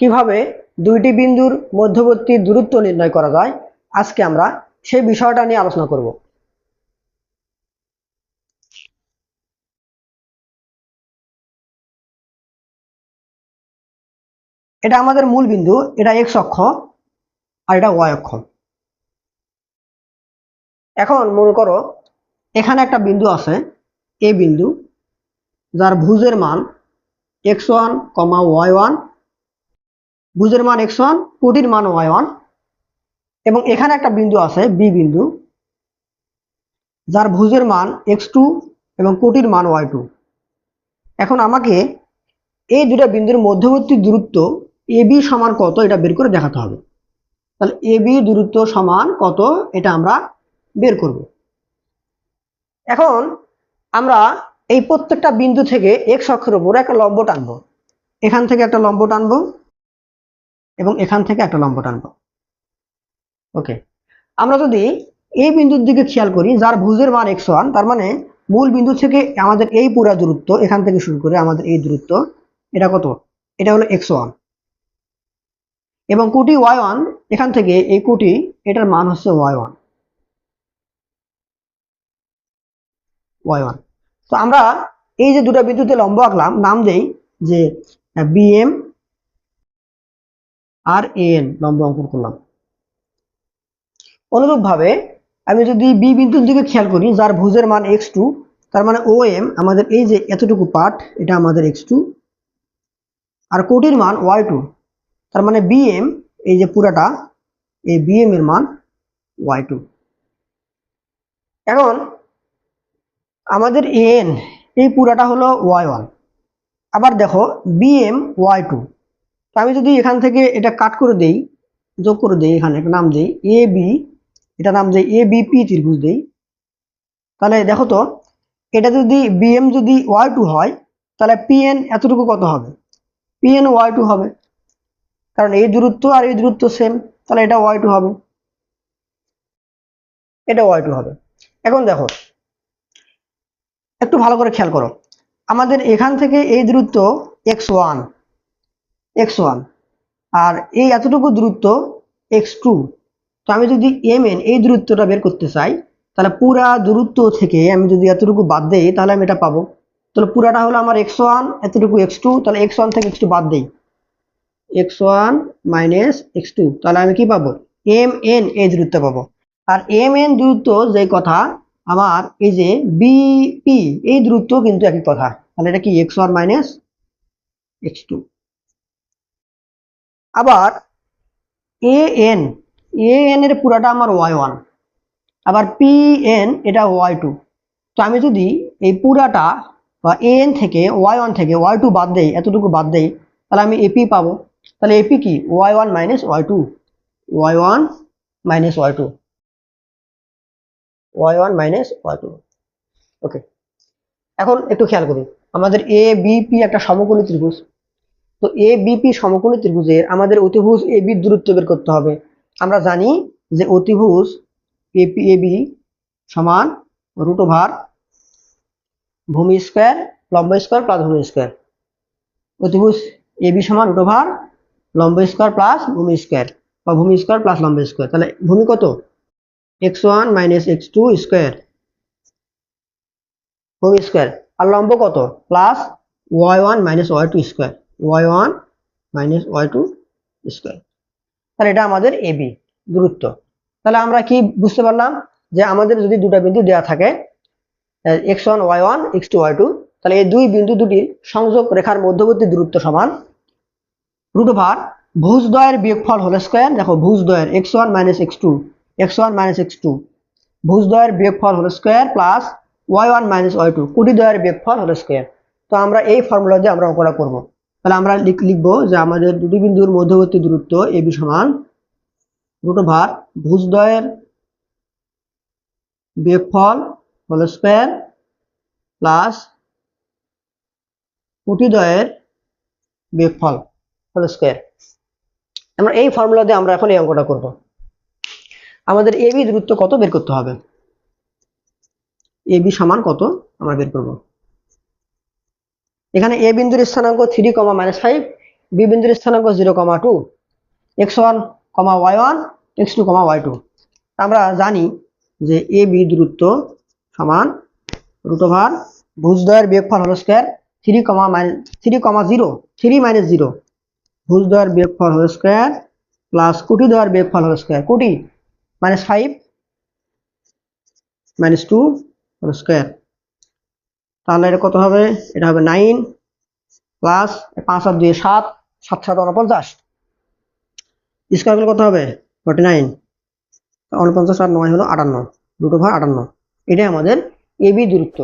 কীভাবে দুইটি বিন্দুর মধ্যবর্তী দূরত্ব নির্ণয় করা যায়, আজকে আমরা সেই বিষয়টা নিয়ে আলোচনা করব। এটা আমাদের মূল বিন্দু, এটা এক্স অক্ষ আর এটা ওয়াই অক্ষ। এখন মনে করো, এখানে একটা বিন্দু আছে, এ বিন্দু, যার ভুজের মান x one comma y one ভুজের মান এক্স ওয়ান কোটির মান ওয়াই ওয়ান এবং এখানে একটা বিন্দু আছে বি বিন্দু, যার ভুজের মান এক্স টু এবং কোটির মান ওয়াই টু এখন আমাকে এই দুটা বিন্দুর মধ্যবর্তী দূরত্ব এ বি সমান কত এটা বের করে দেখাতে হবে। তাহলে এ বি দূরত্ব সমান কত এটা আমরা বের করব। এখন আমরা এই প্রত্যেকটা বিন্দু থেকে এক্স অক্ষের উপর একটা লম্ব টানবো। এখান থেকে একটা লম্ব টানবো। এবং এখান থেকে একটা লম্ব টানবো। ওকে আমরা যদি এই বিন্দুর দিকে খেয়াল করি, যার ভুজের মান এক্স ওয়ান তার মানে মূল বিন্দু থেকে আমাদের এই পুরা দূরত্ব, এখান থেকে শুরু করে আমাদের এই দূরত্ব, এটা কত? এটা হলো এক্স ওয়ান এবং কোটি ওয়াই ওয়ান এখান থেকে এই কোটি, এটার মান হচ্ছে ওয়াই ওয়ান ওয়াই ওয়ান তো আমরা এই যে দুটো বিন্দুতে লম্ব আঁকলাম, নাম দেই যে বিএম আর এন লম্ব অঙ্কন করলাম। অনুরূপভাবে আমি যদি বি বিন্দুর দিকে খেয়াল করি, যার ভুজের মান এক্স টু তার মানে ও এম আমাদের এই যে এতটুকু পার্ট এটা আমাদের এক্স টু আর কোটির মান ওয়াই টু তার মানে বি এম এই যে পুরাটা, এই বি এম এর মান ওয়াই টু এখন আমাদের এন এই পুরাটা হলো ওয়াই ওয়ান আবার দেখো বিএম ওয়াই টু তো আমি যদি এখান থেকে এটা কাট করে দেই, যোগ করে দেই এখানে একটা নাম দেই এ বি এটা নাম দেই এ বিপি ত্রিভুজ দেই। তাহলে দেখো তো, এটা যদি বিএম যদি ওয়াই টু হয়, তাহলে পিএন এতটুকু কত হবে? পিএন ওয়াই টু হবে। কারণ এই দূরত্ব আর এই দূরত্ব সেম তাহলে এটা ওয়াই টু হবে। এটা ওয়াই টু হবে। এখন দেখো, একটু ভালো করে খেয়াল করো। আমাদের এখান থেকে এই দূরত্ব এক্স ওয়ান এক্স ওয়ান আর এই এতটুকু দূরত্ব এক্স টু তো আমি যদি এম এন এই দূরত্বটা বের করতে চাই, তাহলে পুরা দূরত্ব থেকে আমি যদি এতটুকু বাদ দেই, তাহলে আমি এটা পাবো। তাহলে পুরাটা হলো আমার এক্স ওয়ান এতটুকু এক্স টু তাহলে এক্স ওয়ান থেকে এক্স টু বাদ দেই। X one minus X two তাহলে আমি কি পাবো? এম এন এই দূরত্ব পাবো। আর এম এন দূরত্ব যে কথা, আমার এই যে বিপি এই দূরত্ব কিন্তু একই কথা। তাহলে এটা কি? X one minus X two আবার এ এন এ এন এর পুরাটা আমার ওয়াই ওয়ান আবার পি এন এটা ওয়াই টু তো আমি যদি এই পুরাটা বা এ এন থেকে ওয়াই ওয়ান থেকে ওয়াই টু বাদ দেই, এতটুকু বাদ দেই, তাহলে আমি এপি পাবো। তাহলে এপি কি? Y one minus Y two Y one minus Y two Y one minus Y two okay এখন একটু খেয়াল করি, আমাদের এ বিপি একটা সমকোণী ত্রিভুজ। তো এ বিপি সমকোণী ত্রিভুজের আমাদের অতিভুজ এ বির দূরত্ব বের করতে হবে। আমরা জানি যে অতিভুজ এপি এ বি সমান রুট ওভার ভূমি স্কোয়ার লম্ব স্কোয়ার প্লাস ভূমি স্কোয়ার অতিভুজ এ বি সমান রুট ওভার লম্ব স্কোয়ার প্লাস ভূমি স্কোয়ার বা ভূমি স্কোয়ার প্লাস লম্ব স্কোয়ার তাহলে ভূমি কত? X one minus X two square ভূমি স্কোয়ার আর লম্ব কত? Plus Y one minus Y two square Y one minus Y two square তাহলে এটা আমাদের এ বি দূরত্ব। তাহলে আমরা কি বুঝতে পারলাম যে আমাদের যদি দুটো বিন্দু দেওয়া থাকে X one Y one X two Y two তাহলে এই দুই বিন্দু দুটির সংযোগ রেখার মধ্যবর্তী দূরত্ব সমান রুট ওভার ভুজ দ্বয়ের বিয়োগফল হল স্কোয়ার দেখো ভুজ দ্বয়ের X one minus X two X one minus X two ভুজ দ্বয়ের বিয়োগফল হল square plus Y one minus Y two কুটি দ্বয়ের বিয়োগফল হল স্কোয়ার তো আমরা এই ফর্মুলা দিয়ে আমরা অঙ্কটা করব। তাহলে আমরা লিখ- লিখব যে আমাদের দুটি বিন্দুর মধ্যবর্তী দূরত্ব এ বি সমান রুট ওভার ভুজদ্বয়ের বিয়োগফল হোল স্কোয়ার প্লাস কুটিদ্বয়ের বিয়োগফল হোল স্কোয়ার। আমরা এই ফর্মুলা দিয়ে আমরা এখন এই অঙ্কটা করব। আমাদের এ বি দূরত্ব কত বের করতে হবে? এ বি সমান কত? আমরা বের করব। এখানে এ বিন্দুর স্থানাঙ্ক three comma minus five B বিন্দুর স্থানাঙ্ক zero comma two X one comma Y one X two comma Y two আমরা জানি যে এ বি দূরত্ব সমান রুট ওভার ভুজদ্বয়ের বিয়োগফল হল square three comma minus three comma zero three minus zero ভুজদ্বয়ের বিয়োগফল হল স্কোয়ার প্লাস কোটি দ্বয়ের বিয়োগফল হল স্কোয়ার কোটি মাইনাস ফাইভ মাইনাস টু হল স্কোয়ার তাহলে এটা কত হবে? এটা হবে নাইন প্লাস পাঁচ আর দুই সাত সাত সাত উনপঞ্চাশ স্কোয়ার করলে কত হবে? ফর্টি নাইন অনপঞ্চাশ আর নয় হলো আটান্ন। দুটো ভাগ আটান্ন। এটাই আমাদের এবি দূরত্ব।